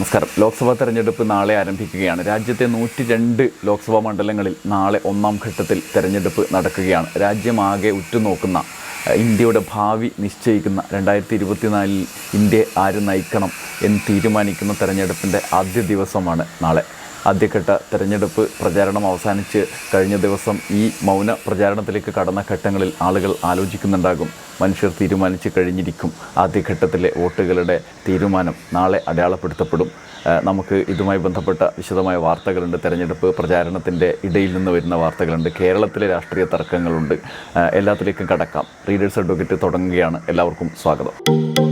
നമസ്കാരം. ലോക്സഭാ തെരഞ്ഞെടുപ്പ് നാളെ ആരംഭിക്കുകയാണ്. രാജ്യത്തെ നൂറ്റി രണ്ട് ലോക്സഭാ മണ്ഡലങ്ങളിൽ നാളെ ഒന്നാം ഘട്ടത്തിൽ തെരഞ്ഞെടുപ്പ് നടക്കുകയാണ്. രാജ്യമാകെ ഉറ്റുനോക്കുന്ന ഇന്ത്യയുടെ ഭാവി നിശ്ചയിക്കുന്ന രണ്ടായിരത്തി ഇരുപത്തിനാലിൽ ഇന്ത്യ ആര് നയിക്കണം എന്ന് തീരുമാനിക്കുന്ന തെരഞ്ഞെടുപ്പിന്റെ ആദ്യ ദിവസമാണ് നാളെ. ആദ്യഘട്ട തെരഞ്ഞെടുപ്പ് പ്രചാരണം അവസാനിച്ച് കഴിഞ്ഞ ദിവസം ഈ മൗന പ്രചാരണത്തിലേക്ക് കടന്ന ഘട്ടങ്ങളിൽ ആളുകൾ ആലോചിക്കുന്നുണ്ടാകും. മനുഷ്യർ തീരുമാനിച്ച് കഴിഞ്ഞിരിക്കും. ആദ്യഘട്ടത്തിലെ വോട്ടുകളുടെ തീരുമാനം നാളെ അടയാളപ്പെടുത്തപ്പെടും. നമുക്ക് ഇതുമായി ബന്ധപ്പെട്ട വിശദമായ വാർത്തകളുണ്ട്. തെരഞ്ഞെടുപ്പ് പ്രചാരണത്തിന്റെ ഇടയിൽ നിന്ന് വരുന്ന വാർത്തകളുണ്ട്. കേരളത്തിലെ രാഷ്ട്രീയ തർക്കങ്ങളുണ്ട്. എല്ലാത്തിലേക്കും കടക്കാം. റീഡേഴ്സ് അഡ്വക്കേറ്റ് തുടങ്ങുകയാണ്. എല്ലാവർക്കും സ്വാഗതം.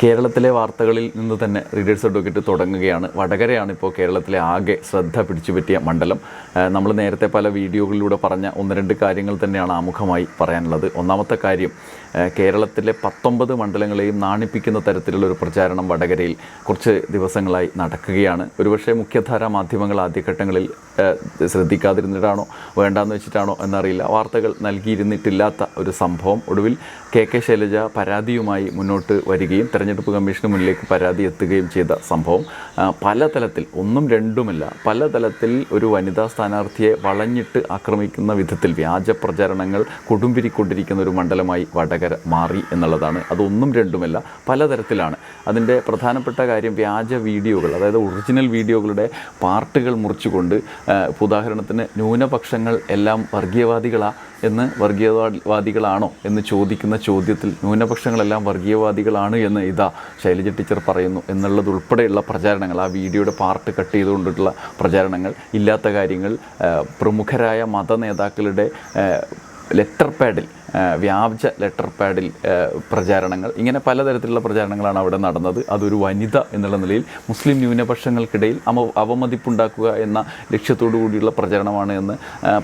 കേരളത്തിലെ വാർത്തകളിൽ നിന്ന് തന്നെ റീഡേഴ്സ് അഡ്വക്കേറ്റ് തുടങ്ങുകയാണ്. വടകരയാണ് ഇപ്പോൾ കേരളത്തിലെ ആകെ ശ്രദ്ധ പിടിച്ചു പറ്റിയ മണ്ഡലം നമ്മൾ നേരത്തെ പല വീഡിയോകളിലൂടെ പറഞ്ഞ ഒന്ന് രണ്ട് കാര്യങ്ങൾ തന്നെയാണ് ആമുഖമായി പറയാനുള്ളത്. ഒന്നാമത്തെ കാര്യം കേരളത്തിലെ പത്തൊമ്പത് മണ്ഡലങ്ങളെയും നാണിപ്പിക്കുന്ന തരത്തിലുള്ള ഒരു പ്രചാരണം വടകരയിൽ കുറച്ച് ദിവസങ്ങളായി നടക്കുകയാണ്. ഒരുപക്ഷെ മുഖ്യധാര മാധ്യമങ്ങൾ ആദ്യഘട്ടങ്ങളിൽ ശ്രദ്ധിക്കാതിരുന്നിട്ടാണോ വേണ്ടാന്ന് വെച്ചിട്ടാണോ എന്നറിയില്ല. വാർത്തകൾ നൽകിയിരുന്നിട്ടില്ലാത്ത ഒരു സംഭവം. ഒടുവിൽ കെ കെ ശൈലജ പരാതിയുമായി മുന്നോട്ട് വരികയും തെരഞ്ഞെടുപ്പ് കമ്മീഷന് മുന്നിലേക്ക് പരാതി എത്തുകയും ചെയ്ത സംഭവം പലതലത്തിൽ പല തലത്തിൽ ഒന്നും രണ്ടുമല്ല പല തലത്തിൽ ഒരു വനിതാ സ്ഥാനാർത്ഥിയെ വളഞ്ഞിട്ട് ആക്രമിക്കുന്ന വിധത്തിൽ വ്യാജ പ്രചാരണങ്ങൾ കൊടുമ്പിരിക്കൊണ്ടിരിക്കുന്ന ഒരു മണ്ഡലമായി വടകര മാറി എന്നുള്ളതാണ്. അതൊന്നും രണ്ടുമല്ല പലതരത്തിലാണ് അതിന്റെ പ്രധാനപ്പെട്ട കാര്യം വ്യാജ വീഡിയോകൾ അതായത് ഒറിജിനൽ വീഡിയോകളുടെ പാർട്ടുകൾ മുറിച്ചുകൊണ്ട് ഉദാഹരണത്തിന് ന്യൂനപക്ഷങ്ങൾ എല്ലാം വർഗീയവാദികളാ എന്ന് വർഗീയവാദികളാണോ എന്ന് ചോദിക്കുന്ന ചോദ്യത്തിൽ ന്യൂനപക്ഷങ്ങളെല്ലാം വർഗീയവാദികളാണ് എന്ന് ഇതാ ശൈലജ ടീച്ചർ പറയുന്നു എന്നുള്ളത് ഉൾപ്പെടെയുള്ള പ്രചാരണങ്ങൾ ആ വീഡിയോയുടെ പാർട്ട് കട്ട് ചെയ്തുകൊണ്ടിട്ടുള്ള പ്രചാരണങ്ങൾ ഇല്ലാത്ത കാര്യങ്ങൾ പ്രമുഖരായ മത നേതാക്കളുടെ ലെറ്റർ പാഡിൽ വ്യാജ ലെറ്റർ പാഡിൽ പ്രചാരണങ്ങൾ. ഇങ്ങനെ പലതരത്തിലുള്ള പ്രചാരണങ്ങളാണ് അവിടെ നടന്നത്. അതൊരു വനിത എന്നുള്ള നിലയിൽ മുസ്ലിം ന്യൂനപക്ഷങ്ങൾക്കിടയിൽ അമ അവമതിപ്പുണ്ടാക്കുക എന്ന ലക്ഷ്യത്തോടു കൂടിയുള്ള പ്രചാരണമാണ് എന്ന്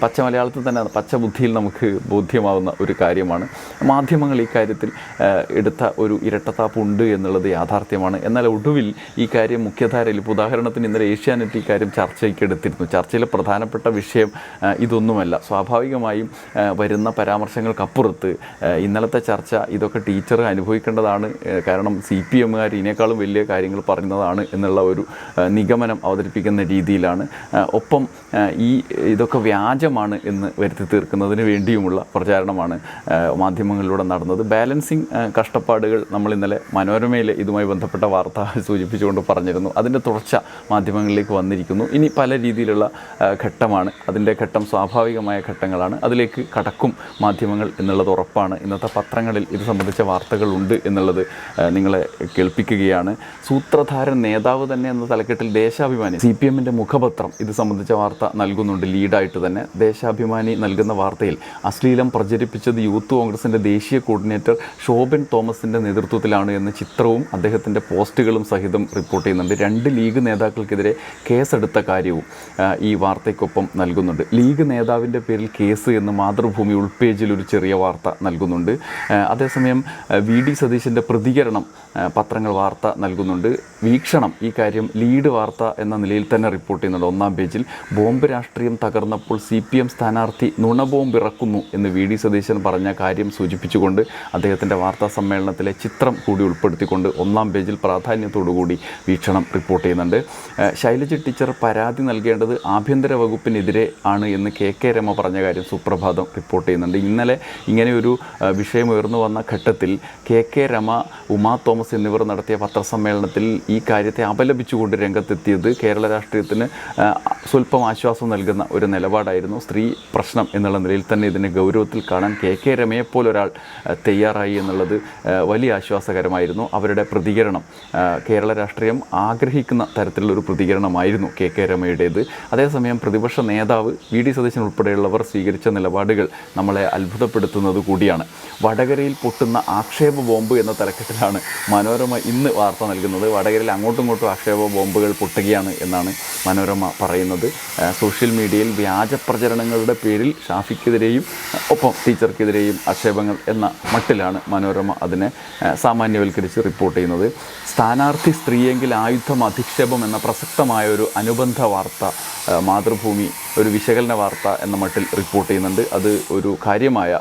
പച്ച മലയാളത്തിൽ തന്നെ പച്ച ബുദ്ധിയിൽ നമുക്ക് ബോധ്യമാവുന്ന ഒരു കാര്യമാണ്. മാധ്യമങ്ങൾ ഈ കാര്യത്തിൽ എടുത്ത ഒരു ഇരട്ടത്താപ്പ് ഉണ്ട് എന്നുള്ളത് യാഥാർത്ഥ്യമാണ്. എന്നാൽ ഒടുവിൽ ഈ കാര്യം മുഖ്യധാരയിൽ ഇപ്പോൾ ഉദാഹരണത്തിന് ഇന്നലെ ഏഷ്യാനെറ്റ് ഈ കാര്യം ചർച്ചയ്ക്ക് എടുത്തിരുന്നു. ചർച്ചയിലെ പ്രധാനപ്പെട്ട വിഷയം ഇതൊന്നുമല്ല. സ്വാഭാവികമായും വരുന്ന പരാമർശങ്ങൾക്കപ്പുറത്ത് ആ, ഇന്നലത്തെ ചർച്ച ഇതൊക്കെ ടീച്ചർ അനുഭവിക്കേണ്ടതാണ്. കാരണം സി പി എമ്മുകാർ ഇതിനേക്കാളും വലിയ കാര്യങ്ങൾ പറയുന്നതാണ് എന്നുള്ള ഒരു നിഗമനം അവതരിപ്പിക്കുന്ന രീതിയിലാണ്. ഒപ്പം ഈ ഇതൊക്കെ വ്യാജമാണ് എന്ന് വരുത്തി തീർക്കുന്നതിന് വേണ്ടിയുമുള്ള പ്രചാരണമാണ് മാധ്യമങ്ങളിലൂടെ നടന്നത്. ബാലൻസിങ് കഷ്ടപ്പാടുകൾ നമ്മൾ ഇന്നലെ മനോരമയിൽ ഇതുമായി ബന്ധപ്പെട്ട വാർത്ത സൂചിപ്പിച്ചുകൊണ്ട് പറഞ്ഞിരുന്നു. അതിന്റെ തുടർച്ച മാധ്യമങ്ങളിലേക്ക് വന്നിരിക്കുന്നു. ഇനി പല രീതിയിലുള്ള ഘട്ടമാണ്. അതിന്റെ ഘട്ടം സ്വാഭാവികമായ ഘട്ടങ്ങളാണ്. അതിലേക്ക് കടക്കും മാധ്യമങ്ങൾ എന്നുള്ളത് ഉറപ്പാണ്. ഇന്നത്തെ പത്രങ്ങളിൽ ഇത് സംബന്ധിച്ച വാർത്തകളുണ്ട് എന്നുള്ളത് നിങ്ങളെ കേൾപ്പിക്കുകയാണ്. സൂത്രധാരൻ നേതാവ് തന്നെ എന്ന തലക്കെട്ടിൽ ദേശാഭിമാനി. സി പി എമ്മിന്റെ മുഖപത്രം ഇത് സംബന്ധിച്ച വാർത്ത നൽകുന്നുണ്ട് ലീഡായിട്ട് തന്നെ. ദേശാഭിമാനി നൽകുന്ന വാർത്തയിൽ അശ്ലീലം പ്രചരിപ്പിച്ചത് യൂത്ത് കോൺഗ്രസിന്റെ ദേശീയ കോർഡിനേറ്റർ ശോഭൻ തോമസിന്റെ നേതൃത്വത്തിലാണ് എന്ന ചിത്രവും അദ്ദേഹത്തിന്റെ പോസ്റ്റുകളും സഹിതം റിപ്പോർട്ട് ചെയ്യുന്നുണ്ട്. രണ്ട് ലീഗ് നേതാക്കൾക്കെതിരെ കേസെടുത്ത കാര്യവും ഈ വാർത്തയ്ക്കൊപ്പം നൽകുന്നുണ്ട്. ലീഗ് നേതാവിന്റെ പേരിൽ കേസ് എന്ന് മാതൃഭൂമി ഉൾപേജിൽ ഒരു ചെറിയ വാർത്ത നൽകുന്നുണ്ട്. അതേസമയം വി ഡി സതീശന്റെ പ്രതികരണം പത്രങ്ങൾ വാർത്ത നൽകുന്നുണ്ട്. വീക്ഷണം ഈ കാര്യം ലീഡ് വാർത്ത എന്ന നിലയിൽ തന്നെ റിപ്പോർട്ട് ചെയ്യുന്നുണ്ട് ഒന്നാം പേജിൽ. ബോംബ് രാഷ്ട്രീയം തകർന്നപ്പോൾ സി പി എം സ്ഥാനാർത്ഥി നുണബോംബ് ഇറക്കുന്നു എന്ന് വി ഡി സതീശൻ പറഞ്ഞ കാര്യം സൂചിപ്പിച്ചുകൊണ്ട് അദ്ദേഹത്തിന്റെ വാർത്താ സമ്മേളനത്തിലെ ചിത്രം കൂടി ഉൾപ്പെടുത്തിക്കൊണ്ട് ഒന്നാം പേജിൽ പ്രാധാന്യത്തോടുകൂടി വീക്ഷണം റിപ്പോർട്ട് ചെയ്യുന്നുണ്ട്. ശൈലജ ടീച്ചർ പരാതി നൽകേണ്ടത് ആഭ്യന്തര വകുപ്പിനെതിരെ ആണ് എന്ന് കെ കെ രമ പറഞ്ഞ കാര്യം സുപ്രഭാതം റിപ്പോർട്ട് ചെയ്യുന്നുണ്ട്. ഇന്നലെ ഇങ്ങനെയൊരു വിഷയം ഉയർന്നു വന്ന ഘട്ടത്തിൽ കെ കെ രമ ഉമാ തോമസ് എന്നിവർ നടത്തിയ പത്രസമ്മേളനത്തിൽ കാര്യത്തെ അപലപിച്ചുകൊണ്ട് രംഗത്തെത്തിയത് കേരള രാഷ്ട്രീയത്തിന് സ്വല്പം ആശ്വാസം നൽകുന്ന ഒരു നിലപാടായിരുന്നു സ്ത്രീ പ്രശ്നം എന്നുള്ള നിലയിൽ തന്നെ ഇതിനെ ഗൗരവത്തിൽ കാണാൻ കെ കെ രമയെപ്പോലൊരാൾ തയ്യാറായി എന്നുള്ളത് വലിയ ആശ്വാസകരമായിരുന്നു. അവരുടെ പ്രതികരണം കേരള രാഷ്ട്രീയം ആഗ്രഹിക്കുന്ന തരത്തിലുള്ള ഒരു പ്രതികരണമായിരുന്നു കെ കെ രമയുടേത്. അതേസമയം പ്രതിപക്ഷ നേതാവ് വി ഡി സതീശൻ ഉൾപ്പെടെയുള്ളവർ സ്വീകരിച്ച നിലപാടുകൾ നമ്മളെ അത്ഭുതപ്പെടുത്തുന്നത് കൂടിയാണ്. വടകരയിൽ പൊട്ടുന്ന ആക്ഷേപ ബോംബ് എന്ന തലക്കെട്ടിലാണ് മനോരമ ഇന്ന് വാർത്ത നൽകുന്നത്. വടകരയിൽ വർഗീയതയ്ക്കെതിരെ അങ്ങോട്ടും ഇങ്ങോട്ടും ആക്ഷേപ ബോംബുകൾ പൊട്ടുകയാണ് എന്നാണ് മനോരമ പറയുന്നത്. സോഷ്യൽ മീഡിയയിൽ വ്യാജ പ്രചരണങ്ങളുടെ പേരിൽ ഷാഫിക്കെതിരെയും ഒപ്പം ടീച്ചർക്കെതിരെയും ആക്ഷേപങ്ങൾ എന്ന മട്ടിലാണ് മനോരമ അതിനെ സാമാന്യവൽക്കരിച്ച് റിപ്പോർട്ട് ചെയ്യുന്നത്. സ്ഥാനാർത്ഥി സ്ത്രീയെങ്കിൽ ആയുധം അധിക്ഷേപം എന്ന പ്രസക്തമായ ഒരു അനുബന്ധ വാർത്ത മാതൃഭൂമി ഒരു വിശകലന വാർത്ത എന്ന മട്ടിൽ റിപ്പോർട്ട് ചെയ്യുന്നുണ്ട്. അത് ഒരു കാര്യമായ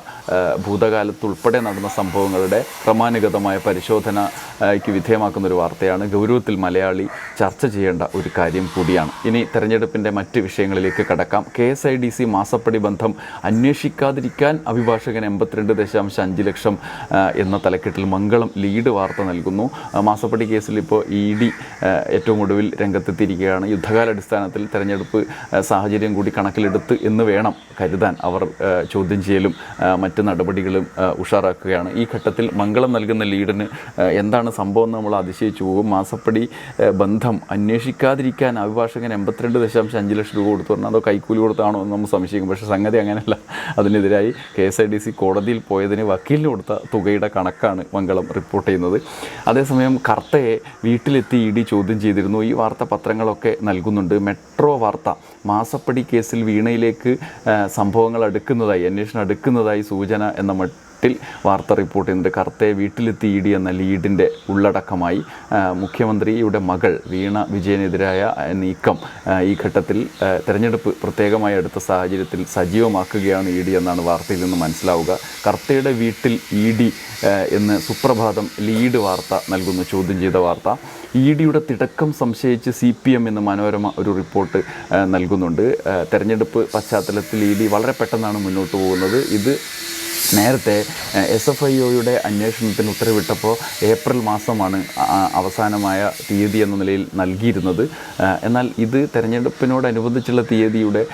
ഭൂതകാലത്തുൾപ്പെടെ നടന്ന സംഭവങ്ങളുടെ ക്രമാനുഗതമായ പരിശോധനയ്ക്ക് വിധേയമാക്കുന്ന ഒരു വാർത്തയാണ്. ഗൗരവത്തിൽ മലയാളി ചർച്ച ചെയ്യേണ്ട ഒരു കാര്യം കൂടിയാണ്. ഇനി തെരഞ്ഞെടുപ്പിന്റെ മറ്റ് വിഷയങ്ങളിലേക്ക് കടക്കാം. K S I D C മാസപ്പടി ബന്ധം അന്വേഷിക്കാതിരിക്കാൻ അഭിഭാഷകൻ എൺപത്തിരണ്ട് ദശാംശം അഞ്ച് ലക്ഷം എന്ന തലക്കെട്ടിൽ മംഗളം ലീഡ് വാർത്ത നൽകുന്നു. മാസപ്പടി കേസിൽ ഇപ്പോൾ ഇ ഡി ഏറ്റവും ഒടുവിൽ രംഗത്തെത്തിയിരിക്കുകയാണ്. യുദ്ധകാലാടിസ്ഥാനത്തിൽ തെരഞ്ഞെടുപ്പ് സാഹചര്യം കൂടി കണക്കിലെടുത്ത് എന്ന് വേണം കരുതാൻ അവർ ചോദ്യം ചെയ്യലും മറ്റ് നടപടികളും ഉഷാറാക്കുകയാണ്. ഈ ഘട്ടത്തിൽ മംഗളം നൽകുന്ന ലീഡിന് എന്താണ് സംഭവം നമ്മൾ അതിശയിച്ചു പോകും. മാസപ്പടി ബന്ധം അന്വേഷിക്കാതിരിക്കാൻ അഭിഭാഷകൻ എൺപത്തിരണ്ട് ദശാംശം അഞ്ച് ലക്ഷം രൂപ കൊടുത്തു പറഞ്ഞാൽ അതോ കൈക്കൂലി കൊടുത്താണോ എന്ന് നമ്മൾ സംശയിക്കും. പക്ഷേ സംഗതി അങ്ങനെയല്ല. അതിനെതിരായി K S I D C കോടതിയിൽ പോയതിന് വക്കീലിന് കൊടുത്ത തുകയുടെ കണക്കാണ് മംഗളം റിപ്പോർട്ട് ചെയ്യുന്നത്. അതേസമയം കർത്തയെ വീട്ടിലെത്തി ഇ ഡി ചോദ്യം ചെയ്തിരുന്നു. ഈ വാർത്ത പത്രങ്ങളൊക്കെ നൽകുന്നുണ്ട്. മെട്രോ വാർത്ത മാസപ്പടി കേസിൽ വീണയിലേക്ക് സംഭവങ്ങൾ അടുക്കുന്നതായി അന്വേഷണം അടുക്കുന്നതായി സൂചന എന്ന മട്ടിൽ വാർത്ത റിപ്പോർട്ട് ചെയ്യുന്നുണ്ട്. കർത്തയെ വീട്ടിലെത്തി ഇ ഡി എന്ന ലീഡിന്റെ ഉള്ളടക്കമായി. മുഖ്യമന്ത്രിയുടെ മകൾ വീണ വിജയനെതിരായ നീക്കം ഈ ഘട്ടത്തിൽ തെരഞ്ഞെടുപ്പ് പ്രത്യേകമായി എടുത്ത സാഹചര്യത്തിൽ സജീവമാക്കുകയാണ് ഇ ഡി എന്നാണ് വാർത്തയിൽ നിന്ന് മനസ്സിലാവുക. കർത്തയുടെ വീട്ടിൽ ഇ ഡി എന്ന് സുപ്രഭാതം ലീഡ് വാർത്ത നൽകുന്നു ചോദ്യം ചെയ്ത വാർത്ത. ഇ ഡിയുടെ തിടക്കം സംശയിച്ച് സി പി എം എന്ന് മനോരമ ഒരു റിപ്പോർട്ട് നൽകുന്നുണ്ട്. തെരഞ്ഞെടുപ്പ് പശ്ചാത്തലത്തിൽ ഇ ഡി വളരെ പെട്ടെന്നാണ് മുന്നോട്ട് പോകുന്നത്. ഇത് നേരത്തെ എസ് എഫ് ഐ ഒയുടെ അന്വേഷണത്തിന് ഉത്തരവിട്ടപ്പോൾ ഏപ്രിൽ മാസമാണ് അവസാനമായ തീയതി എന്ന നിലയിൽ നൽകിയിരുന്നത്. എന്നാൽ ഇത് തെരഞ്ഞെടുപ്പിനോടനുബന്ധിച്ചുള്ള തീയതിയുടെ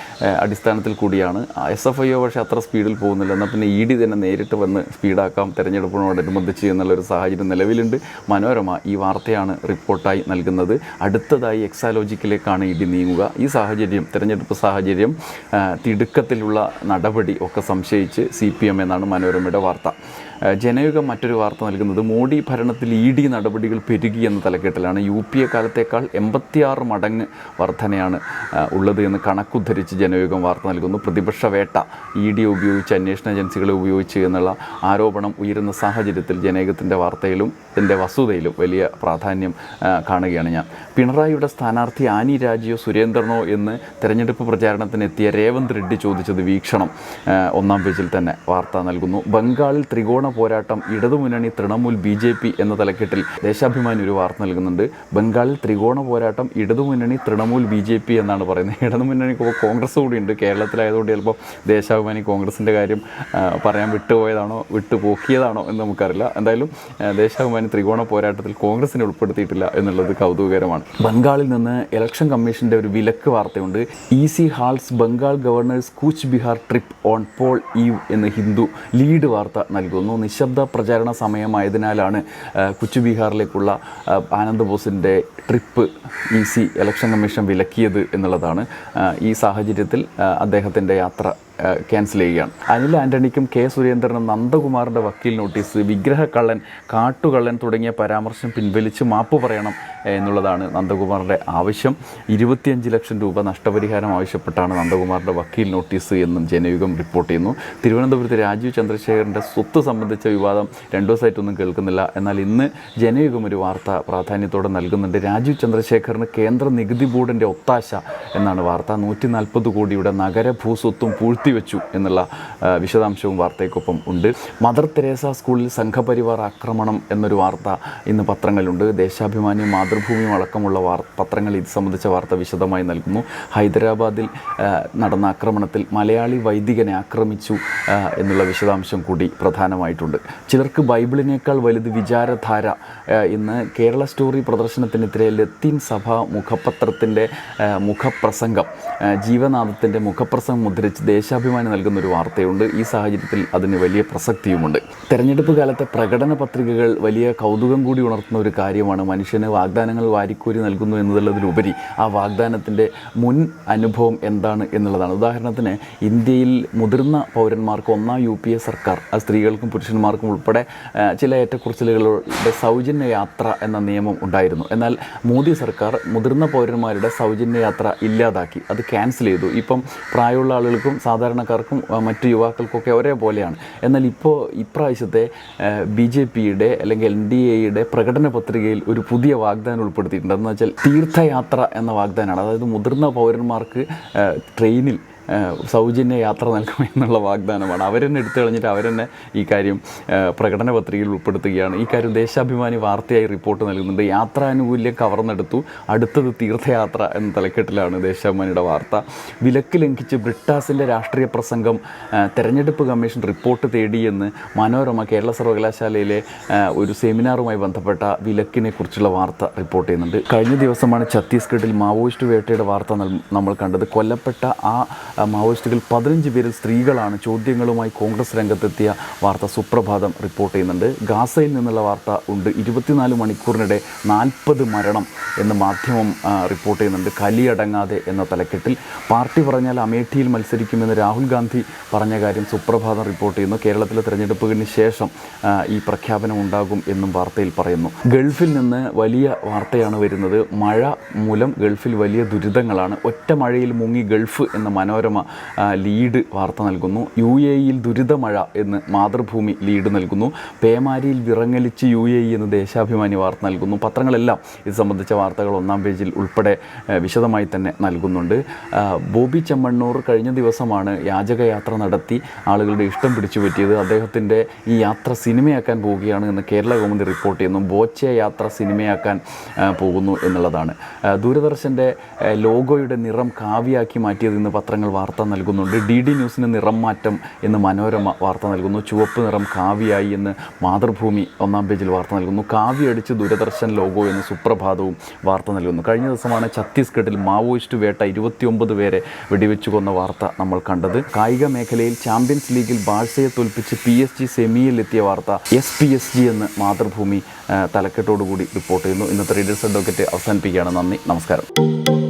അടിസ്ഥാനത്തിൽ കൂടിയാണ്. എസ് എഫ് ഐ ഒ പക്ഷേ അത്ര സ്പീഡിൽ പോകുന്നില്ല. എന്നാൽ പിന്നെ ഇ ഡി തന്നെ നേരിട്ട് വന്ന് സ്പീഡാക്കാം തെരഞ്ഞെടുപ്പിനോടനുബന്ധിച്ച് എന്നുള്ളൊരു സാഹചര്യം നിലവിലുണ്ട്. മനോരമ ഈ വാർത്തയാണ് റിപ്പോർട്ടായി നൽകുന്നത്. അടുത്തതായി എക്സാലോജിക്കിലേക്കാണ് ഇ ഡി നീങ്ങുക. ഈ സാഹചര്യം തെരഞ്ഞെടുപ്പ് സാഹചര്യം തിടുക്കത്തിലുള്ള നടപടി ഒക്കെ സംശയിച്ച് സി പി എം എന്നാണ് മനോരമയുടെ വാർത്ത. ജനയുഗം മറ്റൊരു വാർത്ത നൽകുന്നത് മോഡി ഭരണത്തിൽ ഇ ഡി നടപടികൾ പെരുകി എന്ന തലക്കെട്ടിലാണ്. യു പി എ കാലത്തേക്കാൾ എൺപത്തിയാറ് മടങ്ങ് വർധനയാണ് ഉള്ളത് എന്ന് കണക്കുദ്ധരിച്ച് ജനയുഗം വാർത്ത നൽകുന്നു. പ്രതിപക്ഷ വേട്ട ഇ ഡി ഉപയോഗിച്ച് അന്വേഷണ ഏജൻസികളെ ഉപയോഗിച്ച് എന്നുള്ള ആരോപണം ഉയരുന്ന സാഹചര്യത്തിൽ ജനയുഗത്തിന്റെ വാർത്തയിലും ഇതിന്റെ വസ്തുതയിലും വലിയ പ്രാധാന്യം കാണുകയാണ് ഞാൻ. പിണറായിയുടെ സ്ഥാനാർത്ഥി ആനി രാജിയോ സുരേന്ദ്രനോ എന്ന് തെരഞ്ഞെടുപ്പ് പ്രചാരണത്തിനെത്തിയ രേവന്ത് റെഡ്ഡി ചോദിച്ചത് വീക്ഷണം ഒന്നാം പേജിൽ തന്നെ വാർത്ത നൽകുന്നു. ബംഗാളിൽ ത്രികോണ പോരാട്ടം ഇടതുമുന്നണി തൃണമൂൽ ബി ജെ പി എന്ന തലക്കെട്ടിൽ ദേശാഭിമാനി ഒരു വാർത്ത നൽകുന്നുണ്ട്. ബംഗാളിൽ ത്രികോണ പോരാട്ടം ഇടതുമുന്നണി തൃണമൂൽ ബി ജെ പി എന്നാണ് പറയുന്നത്. ഇടതുമുന്നണി ഇപ്പോൾ കോൺഗ്രസ് കൂടിയുണ്ട്. കേരളത്തിലായതുകൊണ്ട് ചിലപ്പോൾ ദേശാഭിമാനി കോൺഗ്രസിന്റെ കാര്യം പറയാൻ വിട്ടുപോയതാണോ വിട്ടുപോക്കിയതാണോ എന്ന് നമുക്കറിയില്ല. എന്തായാലും ദേശാഭിമാനി ത്രികോണ പോരാട്ടത്തിൽ കോൺഗ്രസിനെ ഉൾപ്പെടുത്തിയിട്ടില്ല എന്നുള്ളത് കൗതുകകരമാണ്. ബംഗാളിൽ നിന്ന് ഇലക്ഷൻ കമ്മീഷന്റെ ഒരു വിലക്ക് വാർത്തയുണ്ട്. E C halts Bengal governor's Cooch Behar trip on poll eve എന്ന് ഹിന്ദു ലീഡ് വാർത്ത നൽകുന്നു. നിശബ്ദ പ്രചാരണ സമയമായതിനാലാണ് ആ, കുച്ച് ബീഹാറിലേക്കുള്ള ആ, ആനന്ദ് ബോസിന്റെ trip E C election commission വിലക്കിയത് എന്നുള്ളതാണ് ഈ സാഹചര്യത്തിൽ അദ്ദേഹത്തിന്റെ യാത്ര. ക്യാൻസൽ ചെയ്യുകയാണ് അനിൽ ആന്റണിക്കും കെ സുരേന്ദ്രനും നന്ദകുമാറിന്റെ വക്കീൽ നോട്ടീസ് വിഗ്രഹക്കള്ളൻ കാട്ടുകള്ളൻ തുടങ്ങിയ പരാമർശം പിൻവലിച്ച് മാപ്പ് പറയണം എന്നുള്ളതാണ് നന്ദകുമാറിന്റെ ആവശ്യം. ഇരുപത്തിയഞ്ച് ലക്ഷം രൂപ നഷ്ടപരിഹാരം ആവശ്യപ്പെട്ടാണ് നന്ദകുമാറിന്റെ വക്കീൽ നോട്ടീസ് എന്നും ജനയുഗം റിപ്പോർട്ട് ചെയ്യുന്നു. തിരുവനന്തപുരത്ത് രാജീവ് ചന്ദ്രശേഖരന്റെ സ്വത്ത് സംബന്ധിച്ച വിവാദം രണ്ടു ദിവസമായിട്ടൊന്നും കേൾക്കുന്നില്ല. എന്നാൽ ഇന്ന് ജനയുഗം ഒരു വാർത്ത പ്രാധാന്യത്തോടെ നൽകുന്നുണ്ട്. രാജീവ് ചന്ദ്രശേഖറിന് കേന്ദ്ര നികുതി ബോർഡിന്റെ ഒത്താശ എന്നാണ് വാർത്ത. നൂറ്റി നാൽപ്പത് കോടിയുടെ നഗര ഭൂസ്വത്തും പൂഴ്ത്തിവെച്ചു എന്നുള്ള വിശദാംശവും വാർത്തയ്ക്കൊപ്പം ഉണ്ട്. മദർ തെരേസ സ്കൂളിൽ സംഘപരിവാർ ആക്രമണം എന്നൊരു വാർത്ത ഇന്ന് പത്രങ്ങളിലുണ്ട്. ദേശാഭിമാനിയും മാതൃഭൂമിയും അടക്കമുള്ള വാർ പത്രങ്ങൾ ഇത് സംബന്ധിച്ച വാർത്ത വിശദമായി നൽകുന്നു. ഹൈദരാബാദിൽ നടന്ന ആക്രമണത്തിൽ മലയാളി വൈദികനെ ആക്രമിച്ചു എന്നുള്ള വിശദാംശം കൂടി പ്രധാനമായിട്ടുണ്ട്. ചിലർക്ക് ബൈബിളിനേക്കാൾ വലുത് വിചാരധാര ഇന്ന് കേരള സ്റ്റോറി പ്രദർശനത്തിനെതിരെ ലത്തീൻ സഭ മുഖപത്രത്തിന്റെ മുഖപ്രസംഗം ജീവനാഥത്തിന്റെ മുഖപ്രസംഗം മുദ്രിച്ച് ദേശാഭിമാനി ദേശാഭിമാനി നൽകുന്ന ഒരു വാർത്തയുണ്ട്. ഈ സാഹചര്യത്തിൽ അതിന് വലിയ പ്രസക്തിയുമുണ്ട്. തെരഞ്ഞെടുപ്പ് കാലത്തെ പ്രകടന പത്രികകൾ വലിയ കൗതുകം കൂടി ഉണർത്തുന്ന ഒരു കാര്യമാണ്. മനുഷ്യന് വാഗ്ദാനങ്ങൾ വാരിക്കോരി നൽകുന്നു എന്നതിലുപരി ആ വാഗ്ദാനത്തിന്റെ മുൻ അനുഭവം എന്താണ് എന്നുള്ളതാണ്. ഉദാഹരണത്തിന് ഇന്ത്യയിൽ മുതിർന്ന പൗരന്മാർക്ക് ഒന്നാം യു പി എ സർക്കാർ അത് സ്ത്രീകൾക്കും പുരുഷന്മാർക്കും ഉൾപ്പെടെ ആ, ചില ഏറ്റക്കുറച്ചിലുകളുടെ സൗജന്യ യാത്ര എന്ന നിയമം ഉണ്ടായിരുന്നു. എന്നാൽ മോദി സർക്കാർ മുതിർന്ന പൗരന്മാരുടെ സൗജന്യ യാത്ര ഇല്ലാതാക്കി. അത് ക്യാൻസൽ ചെയ്തു. ഇപ്പം പ്രായമുള്ള ആളുകൾക്കും സാധാരണക്കാർക്കും മറ്റു യുവാക്കൾക്കൊക്കെ ഒരേപോലെയാണ്. എന്നാൽ ഇപ്പോൾ ഇപ്രാവശ്യത്തെ ബി ജെ പിയുടെ അല്ലെങ്കിൽ എൻ ഡി എയുടെ പ്രകടന പത്രികയിൽ ഒരു പുതിയ വാഗ്ദാനം ഉൾപ്പെടുത്തിയിട്ടുണ്ട്. എന്ന് വെച്ചാൽ തീർത്ഥയാത്ര എന്ന വാഗ്ദാനമാണ് അതായത് മുതിർന്ന പൗരന്മാർക്ക് ട്രെയിനിൽ സൗജന്യ യാത്ര നൽകുമെന്നുള്ള വാഗ്ദാനമാണ്. അവരെന്നെ എടുത്തു കളഞ്ഞിട്ട് അവരെന്നെ ഈ കാര്യം പ്രകടന പത്രികയിൽ ഉൾപ്പെടുത്തുകയാണ്. ഈ കാര്യം ദേശാഭിമാനി വാർത്തയായി റിപ്പോർട്ട് നൽകുന്നുണ്ട്. യാത്രാനുകൂല്യം കവർന്നെടുത്തു. അടുത്തത് തീർത്ഥയാത്ര എന്ന തലക്കെട്ടിലാണ് ദേശാഭിമാനിയുടെ വാർത്ത. വിലക്ക് ലംഘിച്ച് ബ്രിട്ടാസിന്റെ രാഷ്ട്രീയ പ്രസംഗം തെരഞ്ഞെടുപ്പ് കമ്മീഷൻ റിപ്പോർട്ട് തേടിയെന്ന് മനോരമ കേരള സർവകലാശാലയിലെ ഒരു സെമിനാറുമായി ബന്ധപ്പെട്ട വിലക്കിനെ കുറിച്ചുള്ള വാർത്ത റിപ്പോർട്ട് ചെയ്യുന്നുണ്ട്. കഴിഞ്ഞ ദിവസമാണ് ഛത്തീസ്ഗഡിൽ മാവോയിസ്റ്റ് വേട്ടയുടെ വാർത്ത നമ്മൾ കണ്ടത്. കൊല്ലപ്പെട്ട ആ, മാവോയിസ്റ്റുകൾ പതിനഞ്ച് പേരിൽ സ്ത്രീകളാണ് ചോദ്യങ്ങളുമായി കോൺഗ്രസ് രംഗത്തെത്തിയ വാർത്ത സുപ്രഭാതം റിപ്പോർട്ട് ചെയ്യുന്നുണ്ട്. ഗാസയിൽ നിന്നുള്ള വാർത്ത ഉണ്ട്. ഇരുപത്തിനാല് മണിക്കൂറിനിടെ നാൽപ്പത് മരണം എന്ന് മാധ്യമം റിപ്പോർട്ട് ചെയ്യുന്നുണ്ട്. കലിയടങ്ങാതെ എന്ന തലക്കെട്ടിൽ. പാർട്ടി പറഞ്ഞാൽ അമേഠിയിൽ മത്സരിക്കുമെന്ന് രാഹുൽ ഗാന്ധി പറഞ്ഞ കാര്യം സുപ്രഭാതം റിപ്പോർട്ട് ചെയ്യുന്നു. കേരളത്തിലെ തെരഞ്ഞെടുപ്പുകളിന് ശേഷം ഈ പ്രഖ്യാപനം ഉണ്ടാകും എന്നും വാർത്തയിൽ പറയുന്നു. ഗൾഫിൽ നിന്ന് വലിയ വാർത്തയാണ് വരുന്നത്. മഴ മൂലം ഗൾഫിൽ വലിയ ദുരിതങ്ങളാണ്. ഒറ്റ മഴയിൽ മുങ്ങി ഗൾഫ് എന്ന മനോരമ ലീഡ് വാർത്ത നൽകുന്നു. യു എ ഇയിൽ ദുരിതമഴ എന്ന് മാതൃഭൂമി ലീഡ് നൽകുന്നു. പേമാരിയിൽ വിറങ്ങലിച്ച് യു എ ഇ എന്ന് ദേശാഭിമാനി വാർത്ത നൽകുന്നു. പത്രങ്ങളെല്ലാം ഇത് സംബന്ധിച്ച വാർത്തകൾ ഒന്നാം പേജിൽ ഉൾപ്പെടെ വിശദമായി തന്നെ നൽകുന്നുണ്ട്. ബോബി ചെമ്മണ്ണൂർ കഴിഞ്ഞ ദിവസമാണ് യാചകയാത്ര നടത്തി ആളുകളുടെ ഇഷ്ടം പിടിച്ചു പറ്റിയത് അദ്ദേഹത്തിന്റെ ഈ യാത്ര സിനിമയാക്കാൻ പോവുകയാണ് എന്ന് കേരള കൗമുദി റിപ്പോർട്ട് ചെയ്യുന്നു. ബോച്ചെ യാത്ര സിനിമയാക്കാൻ പോകുന്നു എന്നുള്ളതാണ്. ദൂരദർശന്റെ ലോഗോയുടെ നിറം കാവ്യാക്കി മാറ്റിയത് ഇന്ന് പത്രങ്ങൾ വാർത്ത നൽകുന്നുണ്ട്. ഡി ഡി ന്യൂസിന് നിറം മാറ്റം എന്ന് മനോരമ വാർത്ത നൽകുന്നു. ചുവപ്പ് നിറം കാവ്യായി എന്ന് മാതൃഭൂമി ഒന്നാം പേജിൽ വാർത്ത നൽകുന്നു. കാവ്യ അടിച്ച് ദൂരദർശൻ ലോഗോ എന്ന് സുപ്രഭാതവും വാർത്ത നൽകുന്നു. കഴിഞ്ഞ ദിവസമാണ് ഛത്തീസ്ഗഡിൽ മാവോയിസ്റ്റ് വേട്ട ഇരുപത്തിയൊമ്പത് പേരെ വെടിവെച്ചു കൊന്ന വാർത്ത നമ്മൾ കണ്ടത്. കായിക മേഖലയിൽ ചാമ്പ്യൻസ് ലീഗിൽ ബാഴ്സയെ തോൽപ്പിച്ച് പി എസ് ജി സെമിയിൽ എത്തിയ വാർത്ത എസ് പി എസ് ജി എന്ന് മാതൃഭൂമി തലക്കെട്ടോടുകൂടി റിപ്പോർട്ട് ചെയ്യുന്നു. ഇന്നത്തെ റീഡേഴ്സ് അഡ്വക്കറ്റ് അവസാനിപ്പിക്കുകയാണ്. നന്ദി. നമസ്കാരം.